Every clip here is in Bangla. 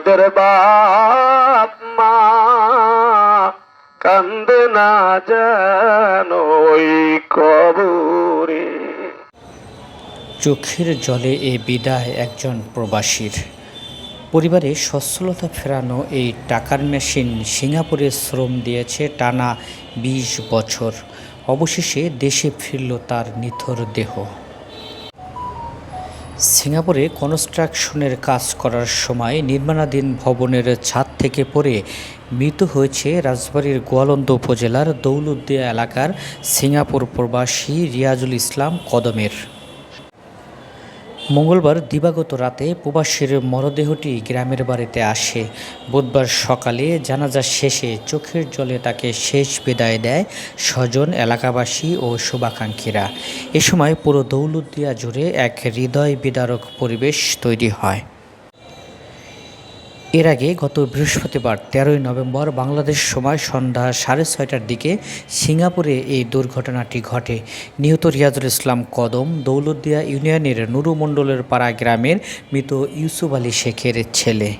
মোদের বাপ মা কান্দে না যেন ওই কবরে। চোখের জলে এ বিদায় একজন প্রবাসীর। পরিবারে সচ্ছলতা ফেরানো এই টাকার মেশিন সিঙ্গাপুরে শ্রম দিয়েছে টানা ২০ বছর। অবশেষে দেশে ফিরল তার নিথর দেহ। সিঙ্গাপুরে কনস্ট্রাকশনের কাজ করার সময় নির্মাণাধীন ভবনের ছাদ থেকে পড়ে মৃত হয়েছে রাজবাড়ির গোয়ালন্দ উপজেলার দৌলুদ্দিয়া এলাকার সিঙ্গাপুর প্রবাসী রিয়াজুল ইসলাম কদমের। মঙ্গলবার দিবাগত রাতে প্রবাসীর মরদেহটি গ্রামের বাড়িতে আসে। বুধবার সকালে জানাজা শেষে চোখের জলে তাকে শেষ বিদায় দেয় স্বজন, এলাকাবাসী ও শুভাকাঙ্ক্ষীরা। এ সময় পুরো দৌলতদিয়া জুড়ে এক হৃদয় বিদারক পরিবেশ তৈরি হয়। এর আগে গত বৃহস্পতিবার তেরোই নভেম্বর বাংলাদেশ সময় সন্ধ্যা সাড়ে ছয়টার দিকে সিঙ্গাপুরে এই দুর্ঘটনাটি ঘটে। নিহত রিয়াজুল ইসলাম কদম, দৌলতদিয়া ইউনিয়নের নুরু মণ্ডলের পাড়া গ্রামের মৃত ইউসুফ আলী শেখের ছেলে।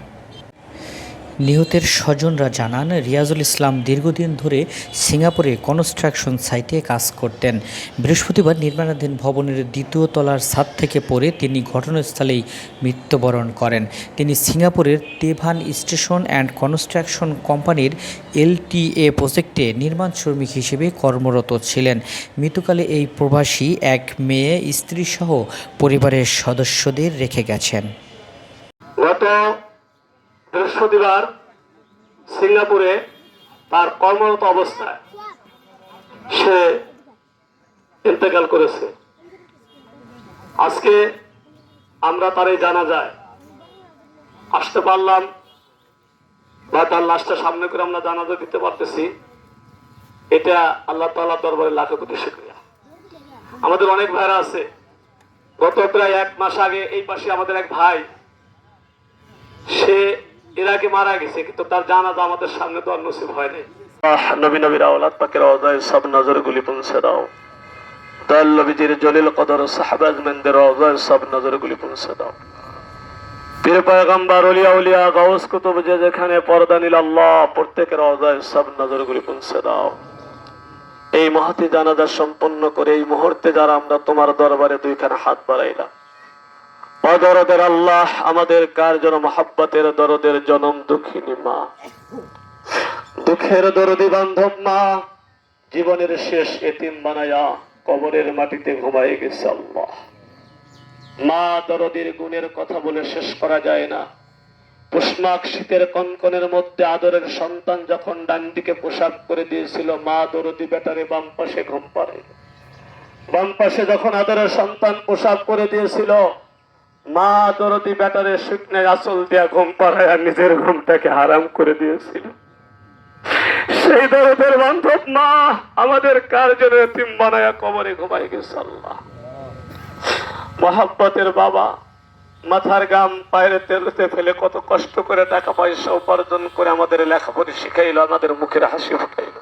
নিহতের স্বজনরা জানান, রিয়াজুল ইসলাম দীর্ঘদিন ধরে সিঙ্গাপুরে কনস্ট্রাকশন সাইটে কাজ করতেন। বৃহস্পতিবার নির্মাণাধীন ভবনের দ্বিতীয় তলার ছাদ থেকে পড়ে তিনি ঘটনাস্থলেই মৃত্যুবরণ করেন। তিনি সিঙ্গাপুরের তেভান স্টেশন অ্যান্ড কনস্ট্রাকশন কোম্পানির এলটিএ প্রজেক্টে নির্মাণ শ্রমিক হিসেবে কর্মরত ছিলেন। মৃতকালে এই প্রবাসী এক মেয়ে, স্ত্রীসহ পরিবারের সদস্যদের রেখে গেছেন। বৃহস্পতিবার সিঙ্গাপুরে তার কর্মরত অবস্থায় সে ইন্তেকাল করেছে। আজকে আমরা তারই জানা যায় আসতে পারলাম বা তার লাশটা সামনে করে আমরা জানাজা দিতে পারতেছি। এটা আল্লাহ তাআলা দরবারে লাখো কোটি শুকরিয়া। আমাদের অনেক ভাইরা আছে। গত প্রায় এক মাস আগে এই পাশে আমাদের এক ভাই, সে আগে মারা গেছে, কিন্তু তার জানাজা আমাদের সামনে তো আর নসিব হয়নি নবী নবীর আওলাদ পাকের অদয় সব নজর গুলি পৌঁছে দাও। দয়াল নবীজির জলিল কদর সাহাবাজ মেনদের অদয় সব নজর গুলি পৌঁছে দাও। পীর পয়গম্বর উলিয়া উলিয়া, গাউস কুতুব যে যেখানে পর্দা নিল আল্লাহ, প্রত্যেকের অদয় সব নজর গুলি পৌঁছে দাও। এই মহাতি জানাজা সম্পন্ন করে এই মুহূর্তে যারা আমরা তোমার দরবারে দুইখানে হাত বাড়াইলাম অদরদের আল্লাহ আমাদের কার যেন মহাব্বতের দরদের জনম দুঃখিনী মা? দুঃখের দরদি বান্ধব মা, জীবনের শেষ এতিম বানায়া কবরের মাটিতে ঘুমাই গেছে আল্লাহ। মা দরদির গুণের কথা বলে শেষ করা যায় না। পুষ্মাক শীতের কনকনের মধ্যে আদরের সন্তান যখন ডান দিকে পোশাক করে দিয়েছিল, মা দরদি বেটারে বাম পাশে ঘুম পারে বাম পাশে যখন আদরের সন্তান পোশাক করে দিয়েছিল মা দরদি বেটারে শুকনে আসল দিয়া ঘুম পাড়ায় নিজের ঘুমটাকে হারাম করে দিয়েছিল। সেই দরদের বান্ধব মা আমাদের কার্যের এতিম বানায়া কবরে ঘুমাই গেছে মহাব্বতের বাবা, মাথার গাম পায়ের তেলতে ফেলে কত কষ্ট করে টাকা পয়সা উপার্জন করে আমাদের লেখাপড়ি শিখাইল, আমাদের মুখের হাসি ফুটাইলো।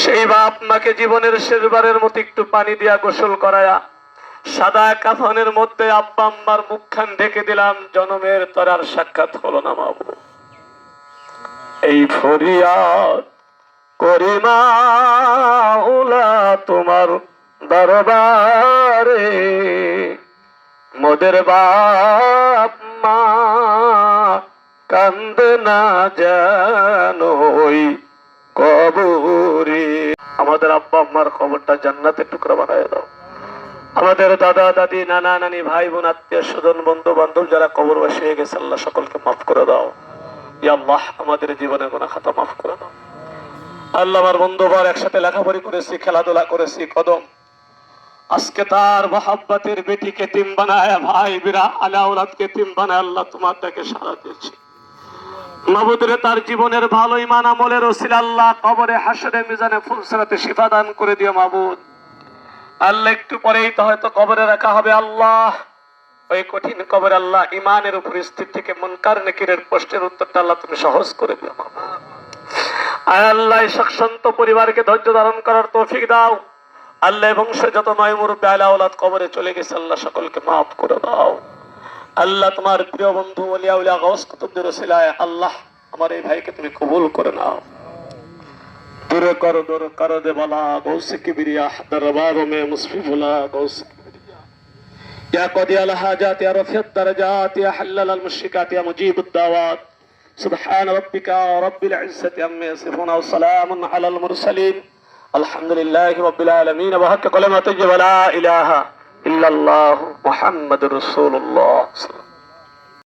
সেই বাপ মাকে জীবনের শেষবারের মতো একটু পানি দিয়া গোসল করায়া সাদা কাফনের মধ্যে আব্বা আম্মার মুখখান ঢেকে দিলাম, জনমের তরার সাক্ষাৎ হলো না মাবু এই ফরিয়াদ করি মাওলা তোমার দরবারে, মোদের বাপ মা কান্দে না যেন ওই কবরে। আমাদের আব্বা আম্মার খবরটা জান্নাতের টুকরা বানায় দাও। আমাদের দাদা, দাদি, নানা, নানি, ভাই, বোন, আত্মীয় স্বজন, বন্ধু, বান্ধব যারা কবরবাসী হয়ে গেছে, আল্লাহ সকলকে মাফ করে দাও। আল্লাহ, আমাদের জীবনের গোনা খাতা মাফ করে দাও। আল্লাহ আমার বন্ধুবার একসাথে লেখাপড়ি করেছি, খেলাধুলা করেছি, কদম। আজকে তার মহাব্বাতের বেটিকে তিম বানায়, ভাই বিরা আলাউলাদকে তিম বানায়, আল্লাহ তোমার তাকে সারা দিয়েছে। মাবুদরে তার জীবনের ভালো ইমান আমলের ওসিল আল্লাহ কবরে হাসরে, মিজানে ফুলসরাতে শিফা দান করে দিও মাবুদ আল্লাহ, একটু পরেই তো হয়তো কবরে রাখা হবে আল্লাহ। ওই কঠিন কবরে আল্লাহ ইমানের উপর স্থির থেকে মুনকার নেকিরের প্রশ্নের উত্তরটা আল্লাহ তুমি সহজ করে দিও। আয় আল্লাহ, এই পরিবারকে ধৈর্য ধারণ করার তৌফিক দাও। আল্লাহ বংশে যত নয়, মুরব্বী আলা ওলাদ কবরে চলে গেছে, আল্লাহ সকলকে মাফ করে দাও। আল্লাহ, তোমার প্রিয় বন্ধু ওলিয়া উলিয়া গৌস আল্লাহ, আমার এই ভাইকে তুমি কবুল করে নাও। دور کرو دور کرو دے بلا غوث کبریا درباروں میں مصفی بلا غوث يا قضي الحاجات يا رفيع الدرجات يا حلل المشركات يا مجيب الدعوات سبحان ربك رب العزة عما يصفون وسلام على المرسلين الحمد لله رب العالمين وحق كلمة لا إله إلا الله محمد رسول الله صلى الله عليه وسلم